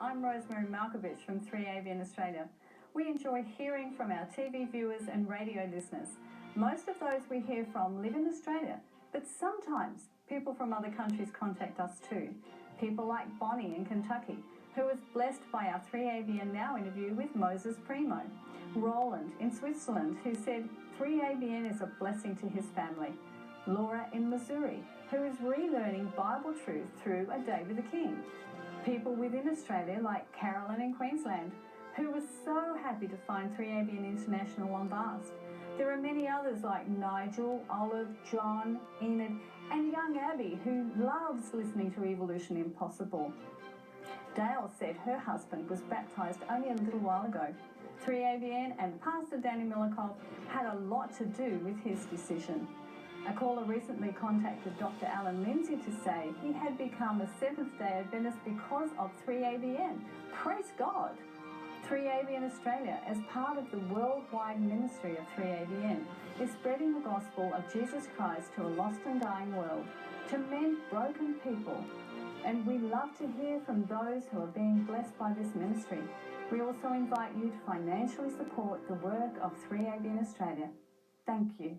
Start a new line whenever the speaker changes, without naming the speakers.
I'm Rosemary Malkovich from 3ABN Australia. We enjoy hearing from our TV viewers and radio listeners. Most of those we hear from live in Australia, but sometimes people from other countries contact us too. People like Bonnie in Kentucky, who was blessed by our 3ABN Now interview with Moses Primo. Roland in Switzerland, who said 3ABN is a blessing to his family. Laura in Missouri, who is relearning Bible truth through A Day with the King. People within Australia like Carolyn in Queensland, who was so happy to find 3ABN International on Vast. There are many others like Nigel, Olive, John, Enid, and young Abby, who loves listening to Evolution Impossible. Dale said her husband was baptised only a little while ago. 3ABN and Pastor Danny Milikov had a lot to do with his decision. A caller recently contacted Dr. Alan Lindsay to say he had become a Seventh day Adventist because of 3ABN. Praise God! 3ABN Australia, as part of the worldwide ministry of 3ABN, is spreading the gospel of Jesus Christ to a lost and dying world, to mend broken people. And we love to hear from those who are being blessed by this ministry. We also invite you to financially support the work of 3ABN Australia. Thank you.